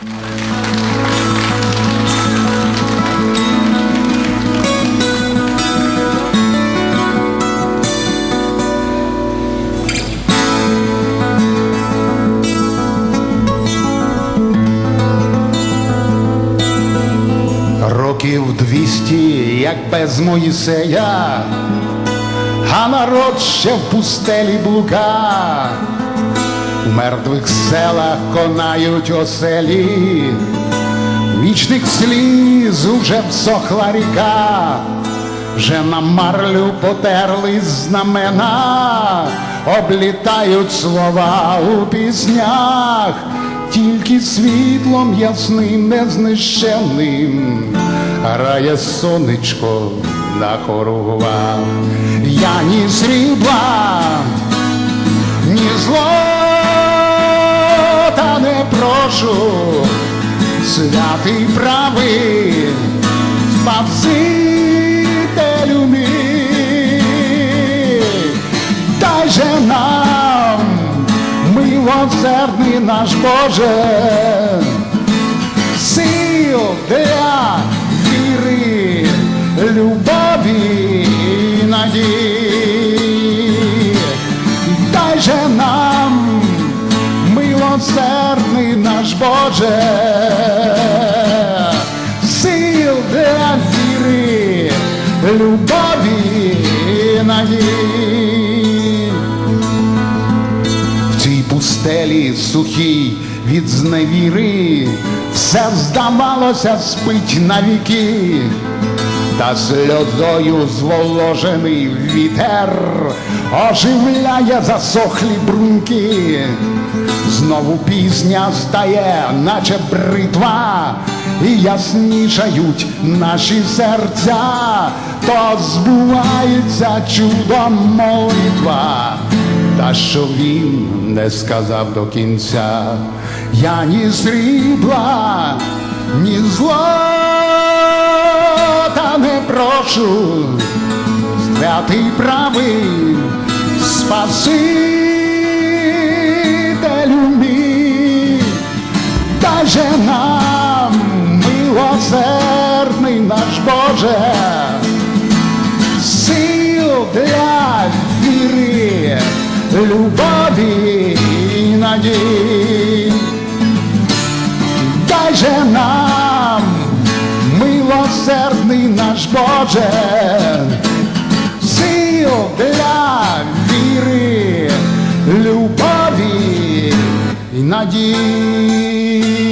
Років двісті, як без Моїсея, а народ ще в пустелі блука, у мертвих селах конають оселі, вічних сліз уже всохла ріка, вже на марлю потерли знамена, облітають слова у піснях, тільки світлом ясним незнищенним грає сонечко на хоругвах. Я ні срібла, прошу, святий правий, спасителю мій, дай же нам, милосердний наш Боже, сил для Боже, сил для віри, любові і надії. В цій пустелі сухій від зневіри все здавалося спить навіки, та сльозою зволожений вітер оживляє засохлі бруньки. Знову пісня стає, наче бритва, і яснішають наші серця, то збувається чудом молитва. Та що він не сказав до кінця, я ні срібла, ні злота не прошу, святий правий, спасителю для віри, любові і надії. Дай же нам, милосердний наш Боже, сил для віри, любові і надії.